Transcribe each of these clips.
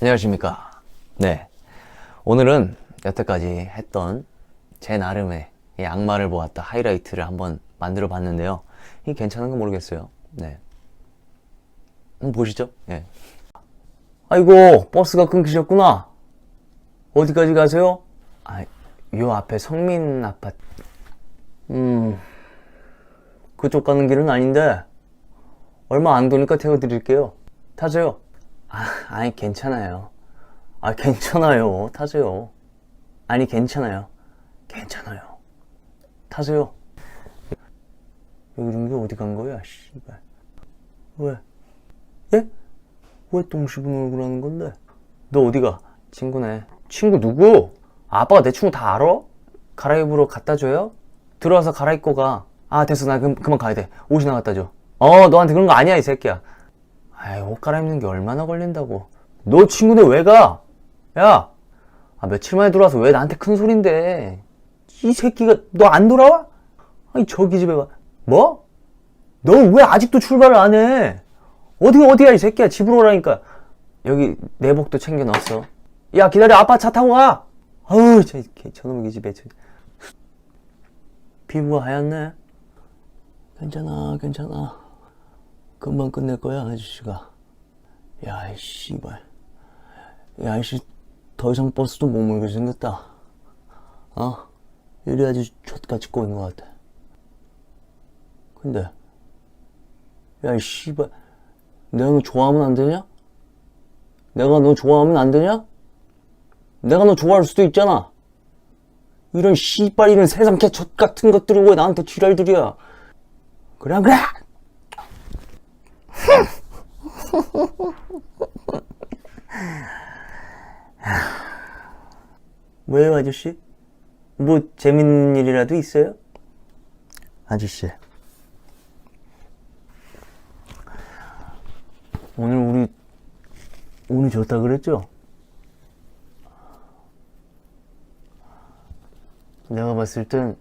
안녕하십니까. 네. 오늘은 여태까지 했던 제 나름의 이 악마를 보았다 하이라이트를 한번 만들어 봤는데요. 이게 괜찮은 거 모르겠어요. 네. 한번 보시죠. 예. 아이고, 버스가 끊기셨구나. 어디까지 가세요? 아, 요 앞에 성민 아파트. 음, 그쪽 가는 길은 아닌데, 얼마 안 도니까 태워드릴게요. 타세요. 아, 아니, 괜찮아요. 아, 괜찮아요. 타세요. 아니, 괜찮아요. 괜찮아요. 타세요. 여기 게 어디 간 거야, 씨발. 왜? 예? 왜 똥씹은 얼굴 하는 건데? 너 어디 가? 친구네. 친구 누구? 아빠가 내 친구 다 알아? 갈아입으러 갖다 줘요? 들어와서 갈아입고 가. 아, 됐어. 나 그럼 그만 가야 돼. 옷이나 갖다 줘. 어, 너한테 그런 거 아니야, 이 새끼야. 아이, 옷 갈아입는 게 얼마나 걸린다고. 너 친구네 왜 가? 야! 아, 며칠 만에 들어와서 왜 나한테 큰 소린데? 이 새끼가, 너 안 돌아와? 아니, 저기 집에 와. 뭐? 너 왜 아직도 출발을 안 해? 어디가 어디야, 이 새끼야. 집으로 오라니까. 여기 내복도 챙겨 넣었어. 야, 기다려. 아빠 차 타고 가! 아우, 저, 개- 저놈의 집에. 저... 피부가 하얗네. 괜찮아, 괜찮아. 금방 끝낼 거야, 아저씨가. 야, 이 씨발. 야, 아저씨, 더 이상 버스도 못 몰게 생겼다. 어? 이래 아주 족같이 꼬인 것 같아. 근데, 야, 이 씨발. 내가 너 좋아하면 안 되냐? 내가 너 좋아하면 안 되냐? 내가 너 좋아할 수도 있잖아. 이런 씨발 이런 세상 개젖 같은 것들이 왜 나한테 지랄들이야? 그래 안 그래? 왜요 아저씨? 뭐 재밌는 일이라도 있어요? 아저씨 오늘 우리 운이 좋다 그랬죠? 내가 봤을 땐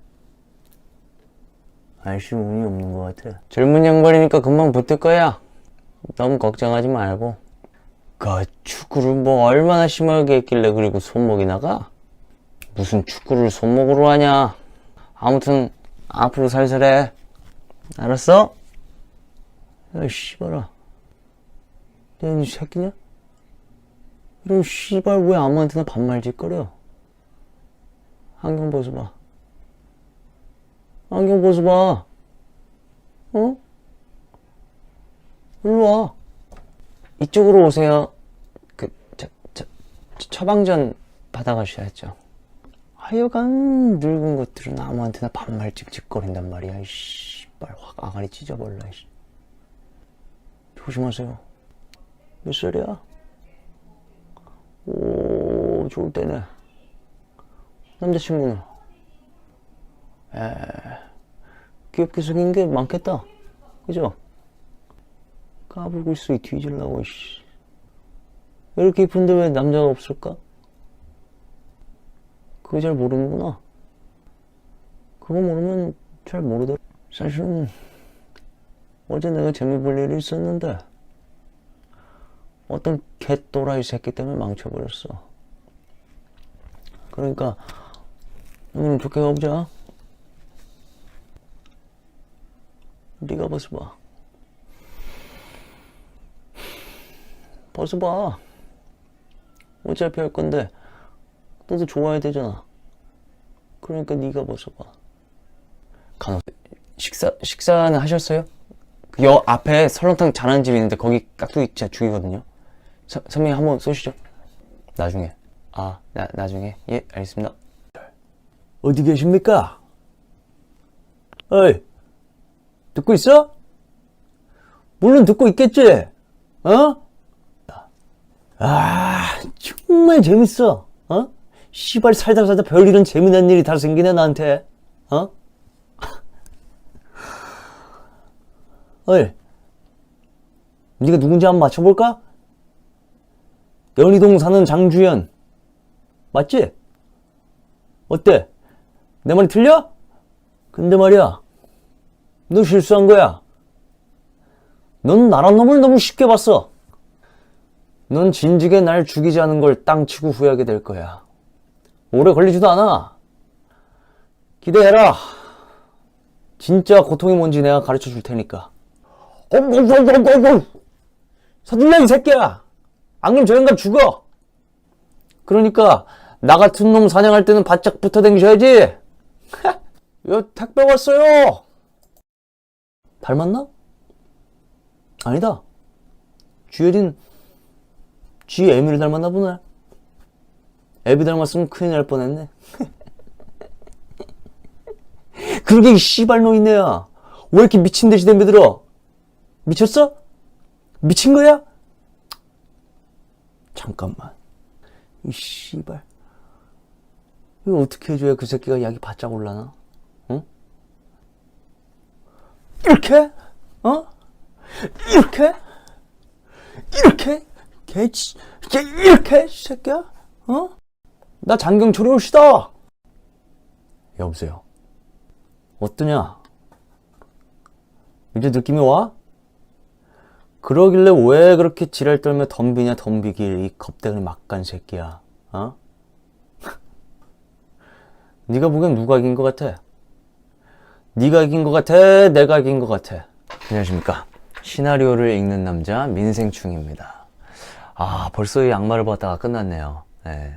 아저씨 운이 없는 것 같아 젊은 양반이니까 금방 붙을 거야 너무 걱정하지 말고 그 축구를 뭐 얼마나 심하게 했길래 그리고 손목이 나가? 무슨 축구를 손목으로 하냐? 아무튼 앞으로 살살해. 알았어? 야 씨발아. 내이 새끼냐? 이런 씨발 왜 아무한테나 반말짓거려? 안경 벗어봐. 안경 벗어봐. 어? 일로 와. 이쪽으로 오세요. 그, 저, 저, 저 처방전 받아가셔야죠. 하여간 늙은 것들은 아무한테나 반말 찍찍거린단 말이야. 이씨, 빨확 아가리 찢어버려. 이씨. 조심하세요. 몇 살이야? 오, 좋을 때네. 남자친구는? 에, 귀엽게 생긴 게 많겠다. 그죠? 까불고 있어, 이 뒤질라고, 씨. 이렇게 이쁜데 왜 남자가 없을까? 그거 잘 모르는구나. 그거 모르면 잘 모르더라. 사실은, 어제 내가 재미 볼 일이 있었는데, 어떤 개또라이 새끼 때문에 망쳐버렸어. 그러니까, 오늘은 좋게 가보자. 네가 벗어봐. 벗어봐. 어차피 할 건데 너도 좋아야 되잖아. 그러니까 네가 벗어봐. 간호 식사 식사는 하셨어요? 그여 앞에 설렁탕 잘하는 집이 있는데 거기 깍두기 진짜 죽이거든요. 서, 선배님 한번 쏘시죠. 나중에. 아, 나, 나중에. 예, 알겠습니다. 어디 계십니까? 어이, 듣고 있어? 물론 듣고 있겠지? 어? 아, 정말 재밌어. 어? 씨발 살다 살다 별일은 재미난 일이 다 생기네 나한테. 어? 어이, 네가 누군지 한번 맞춰볼까? 연희동 사는 장주연. 맞지? 어때? 내 말이 틀려? 근데 말이야, 너 실수한 거야. 넌 나란 놈을 너무 쉽게 봤어. 넌 진즉에 날 죽이지 않은 걸 땅치고 후회하게 될 거야. 오래 걸리지도 않아. 기대해라. 진짜 고통이 뭔지 내가 가르쳐 줄 테니까. 서둘러 이 새끼야! 안 그럼 저 영감 죽어! 그러니까 나 같은 놈 사냥할 때는 바짝 붙어 댕기셔야지. 여 택배 왔어요. 닮았나? 아니다. 주혜린 쥐 애미를 닮았나 보네. 애비 닮았으면 큰일 날 뻔했네. 그러게 이 씨발 노인네야. 왜 이렇게 미친 듯이 덤벼들어? 미쳤어? 미친 거야? 잠깐만. 이 씨발. 이거 어떻게 해줘야 그 새끼가 약이 바짝 올라나? 응? 이렇게? 어? 이렇게? 이렇게? 개, 치- 개, 이렇게? 이 새끼야? 어? 나 장경 조려올시다! 여보세요? 어떠냐? 이제 느낌이 와? 그러길래 왜 그렇게 지랄 떨며 덤비냐 덤비길 이 겁대를 막간 새끼야 어? 네가 보기엔 누가 이긴 것 같아? 네가 이긴 것 같아? 내가 이긴 것 같아? 안녕하십니까 시나리오를 읽는 남자 민생충입니다 아 벌써 이 악마를 봤다가 끝났네요 네.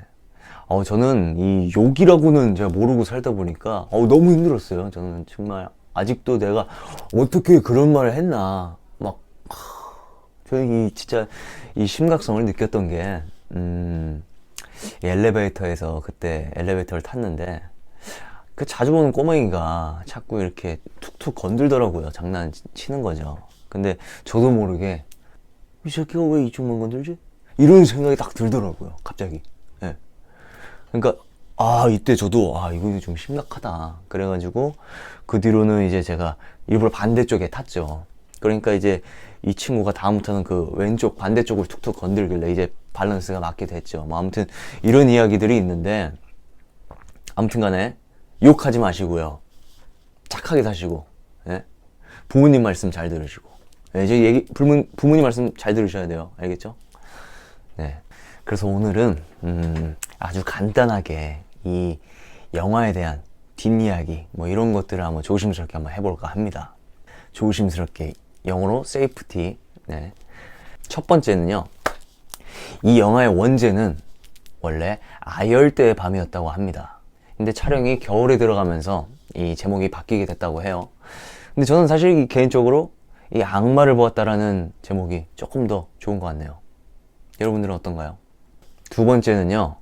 어, 저는 이 욕이라고는 제가 모르고 살다 보니까 어, 너무 힘들었어요 저는 정말 아직도 내가 어떻게 그런 말을 했나 막 저는 이 진짜 이 심각성을 느꼈던 게, 음, 이 엘리베이터에서 그때 엘리베이터를 탔는데, 그 자주 보는 꼬맹이가 자꾸 이렇게 툭툭 건들더라고요. 장난치는 거죠. 근데 저도 모르게, 이 새끼가 왜 이쪽만 건들지? 이런 생각이 딱 들더라고요. 갑자기. 예. 그러니까, 아, 이때 저도, 아, 이거 좀 심각하다. 그래가지고, 그 뒤로는 이제 제가 일부러 반대쪽에 탔죠. 그러니까 이제 이 친구가 다음부터는 그 왼쪽 반대쪽을 툭툭 건들길래 이제 밸런스가 맞게 됐죠. 뭐 아무튼 이런 이야기들이 있는데 아무튼 간에 욕하지 마시고요. 착하게 사시고, 예? 부모님 말씀 잘 들으시고, 예, 저 얘기, 부모, 부모님 말씀 잘 들으셔야 돼요. 알겠죠? 네. 그래서 오늘은, 음, 아주 간단하게 이 영화에 대한 뒷이야기, 뭐 이런 것들을 한번 조심스럽게 한번 해볼까 합니다. 조심스럽게 영어로 세이프티. 네. 첫 번째는요. 이 영화의 원제는 원래 아열대의 밤이었다고 합니다. 근데 촬영이 겨울에 들어가면서 이 제목이 바뀌게 됐다고 해요. 근데 저는 사실 개인적으로 이 악마를 보았다라는 제목이 조금 더 좋은 것 같네요. 여러분들은 어떤가요? 두 번째는요.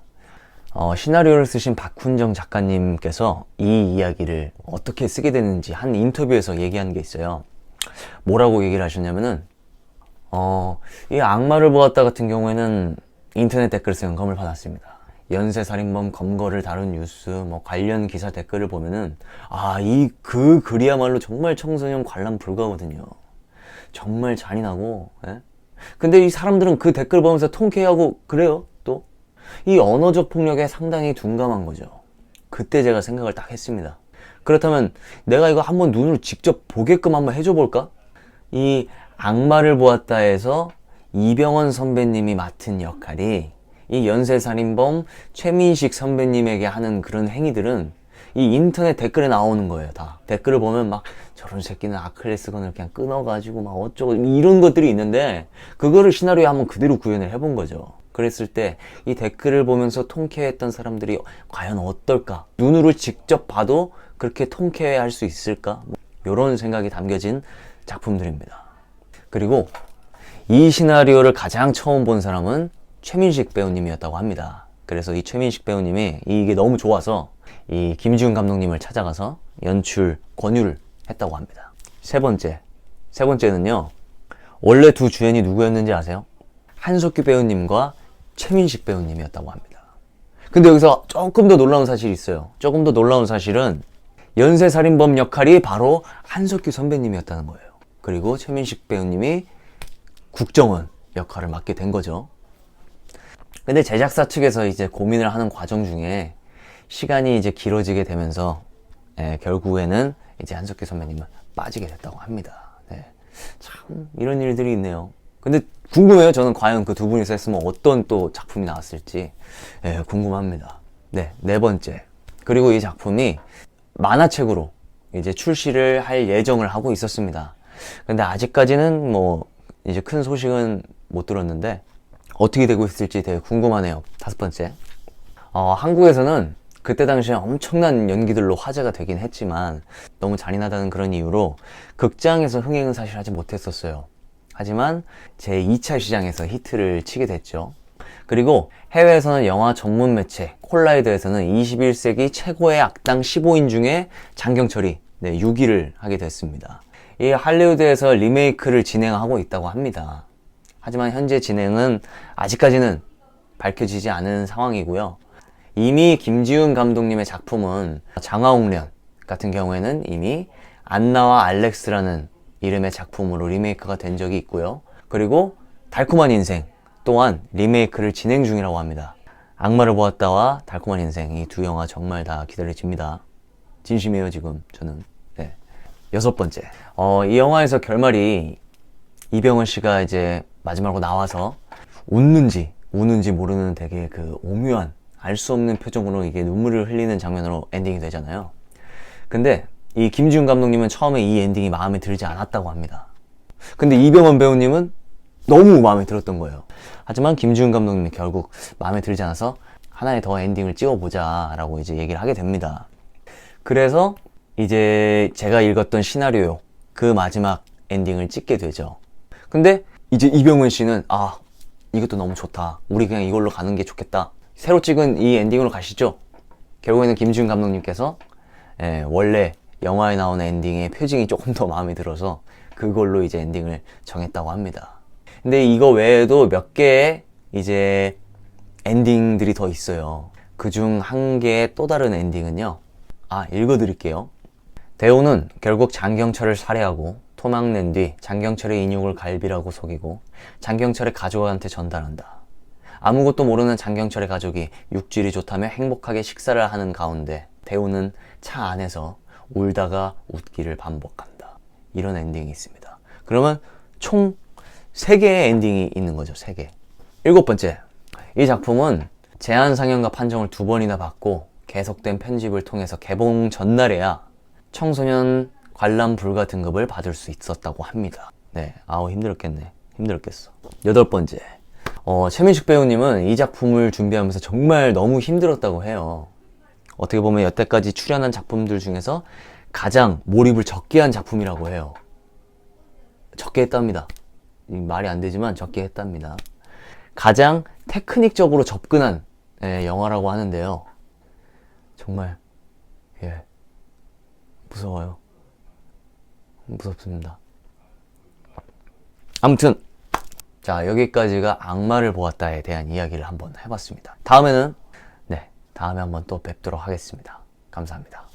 어, 시나리오를 쓰신 박훈정 작가님께서 이 이야기를 어떻게 쓰게 됐는지 한 인터뷰에서 얘기한 게 있어요. 뭐라고 얘기를 하셨냐면은, 어, 이 악마를 보았다 같은 경우에는 인터넷 댓글에서 영감을 받았습니다. 연쇄 살인범 검거를 다룬 뉴스, 뭐 관련 기사 댓글을 보면은, 아, 이 그 글이야말로 정말 청소년 관람 불가거든요. 정말 잔인하고, 예? 근데 이 사람들은 그 댓글 보면서 통쾌하고 그래요, 또. 이 언어적 폭력에 상당히 둔감한 거죠. 그때 제가 생각을 딱 했습니다. 그렇다면 내가 이거 한번 눈으로 직접 보게끔 한번 해줘 볼까? 이 악마를 보았다에서 이병헌 선배님이 맡은 역할이 이 연쇄살인범 최민식 선배님에게 하는 그런 행위들은 이 인터넷 댓글에 나오는 거예요, 다. 댓글을 보면 막 저런 새끼는 아클레스건을 그냥 끊어가지고 막 어쩌고 이런 것들이 있는데 그거를 시나리오에 한번 그대로 구현을 해본 거죠. 그랬을 때 이 댓글을 보면서 통쾌했던 사람들이 과연 어떨까? 눈으로 직접 봐도 그렇게 통쾌할 수 있을까? 이런 생각이 담겨진 작품들입니다. 그리고 이 시나리오를 가장 처음 본 사람은 최민식 배우님이었다고 합니다. 그래서 이 최민식 배우님이 이게 너무 좋아서 이 김지훈 감독님을 찾아가서 연출 권유를 했다고 합니다. 세 번째. 세 번째는요. 원래 두 주연이 누구였는지 아세요? 한석규 배우님과 최민식 배우님이었다고 합니다. 근데 여기서 조금 더 놀라운 사실이 있어요. 조금 더 놀라운 사실은 연쇄살인범 역할이 바로 한석규 선배님이었다는 거예요. 그리고 최민식 배우님이 국정원 역할을 맡게 된 거죠. 근데 제작사 측에서 이제 고민을 하는 과정 중에 시간이 이제 길어지게 되면서 예, 결국에는 이제 한석규 선배님은 빠지게 됐다고 합니다. 네. 참 이런 일들이 있네요. 근데 궁금해요. 저는 과연 그 두 분이서 했으면 어떤 또 작품이 나왔을지 예, 궁금합니다. 네, 네 번째. 그리고 이 작품이 만화책으로 이제 출시를 할 예정을 하고 있었습니다. 근데 아직까지는 뭐 이제 큰 소식은 못 들었는데 어떻게 되고 있을지 되게 궁금하네요. 다섯 번째. 어, 한국에서는 그때 당시에 엄청난 연기들로 화제가 되긴 했지만 너무 잔인하다는 그런 이유로 극장에서 흥행은 사실 하지 못했었어요. 하지만 제 2차 시장에서 히트를 치게 됐죠. 그리고 해외에서는 영화 전문 매체 콜라이드에서는 21세기 최고의 악당 15인 중에 장경철이 네, 6위를 하게 됐습니다. 이 할리우드에서 리메이크를 진행하고 있다고 합니다. 하지만 현재 진행은 아직까지는 밝혀지지 않은 상황이고요. 이미 김지훈 감독님의 작품은 장화홍련 같은 경우에는 이미 안나와 알렉스라는 이름의 작품으로 리메이크가 된 적이 있고요. 그리고 달콤한 인생 또한 리메이크를 진행 중이라고 합니다. 악마를 보았다와 달콤한 인생 이 두 영화 정말 다 기다려집니다. 진심이에요 지금 저는. 네. 여섯 번째. 어, 이 영화에서 결말이 이병헌 씨가 이제 마지막으로 나와서 웃는지 우는지 모르는 되게 그 오묘한 알 수 없는 표정으로 이게 눈물을 흘리는 장면으로 엔딩이 되잖아요. 근데 이 김지훈 감독님은 처음에 이 엔딩이 마음에 들지 않았다고 합니다. 근데 이병헌 배우님은 너무 마음에 들었던 거예요. 하지만 김지훈 감독님이 결국 마음에 들지 않아서 하나의 더 엔딩을 찍어보자 라고 이제 얘기를 하게 됩니다. 그래서 이제 제가 읽었던 시나리오 그 마지막 엔딩을 찍게 되죠. 근데 이제 이병헌 씨는 아 이것도 너무 좋다. 우리 그냥 이걸로 가는 게 좋겠다. 새로 찍은 이 엔딩으로 가시죠. 결국에는 김지훈 감독님께서 예, 원래 영화에 나오는 엔딩의 표징이 조금 더 마음에 들어서 그걸로 이제 엔딩을 정했다고 합니다. 근데 이거 외에도 몇 개의 이제 엔딩들이 더 있어요. 그 중 한 개의 또 다른 엔딩은요. 아, 읽어드릴게요. 대호는 결국 장경철을 살해하고 토막낸 뒤 장경철의 인육을 갈비라고 속이고 장경철의 가족한테 전달한다. 아무것도 모르는 장경철의 가족이 육질이 좋다며 행복하게 식사를 하는 가운데 대호는 차 안에서 울다가 웃기를 반복한다. 이런 엔딩이 있습니다. 그러면 총 3개의 엔딩이 있는 거죠. 3개. 일곱 번째. 이 작품은 제한 상영과 판정을 두 번이나 받고 계속된 편집을 통해서 개봉 전날에야 청소년 관람 불가 등급을 받을 수 있었다고 합니다. 네, 아우 힘들었겠네. 힘들었겠어. 여덟 번째. 어, 최민식 배우님은 이 작품을 준비하면서 정말 너무 힘들었다고 해요. 어떻게 보면 여태까지 출연한 작품들 중에서 가장 몰입을 적게 한 작품이라고 해요. 적게 했답니다. 이 말이 안 되지만 적게 했답니다. 가장 테크닉적으로 접근한 예, 영화라고 하는데요. 정말 예 무서워요. 무섭습니다. 아무튼 자 여기까지가 악마를 보았다에 대한 이야기를 한번 해봤습니다. 다음에는 네 다음에 한번 또 뵙도록 하겠습니다. 감사합니다.